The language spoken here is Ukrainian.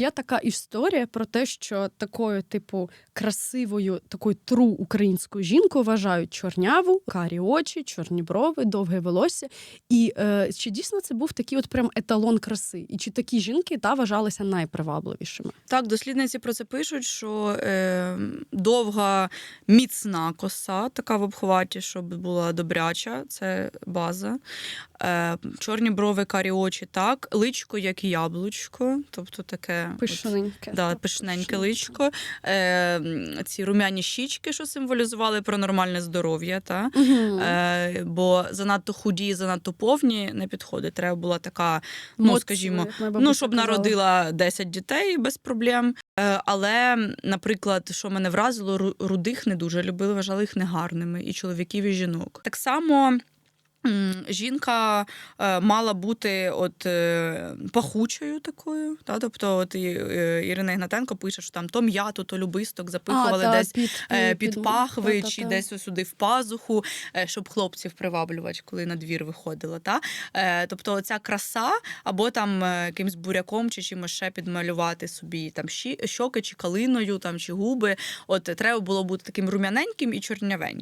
Є така історія про те, що такою, типу, красивою, такою тру українською жінкою вважають чорняву, карі очі, чорні брови, довге волосся. І е, чи дійсно це був такий от прям еталон краси? І чи такі жінки та вважалися найпривабливішими? Так, дослідниці про це пишуть, що е, довга міцна коса, така в обхваті, щоб була добряча, це база. Е, чорні брови, карі очі, так, личко, як яблучко, тобто таке. от, Да, пишненьке личко, е, ці румяні щічки, що символізували про нормальне здоров'я. Та? Мгм. Е, бо занадто худі, занадто повні не підходить. Треба була така, ну Моцна, скажімо, ну щоб казала. народила 10 дітей без проблем. Е, але, наприклад, що мене вразило, рудих не дуже любили, вважали їх негарними і чоловіків, і жінок. Так само. Жінка е, мала бути от е, пахучою такою. Та? Тобто, от е, Ірина Ігнатенко пише, що там то м'яту, то любисток запихували А, та, десь під, е, під пахви та-та-та. чи десь сюди в пазуху, щоб хлопців приваблювати, коли на двір виходила. Та? Тобто ця краса, або там якимсь буряком чи чимось ще підмалювати собі там щоки чи калиною, там, чи губи. От треба було бути таким рум'яненьким і чорнявеньким.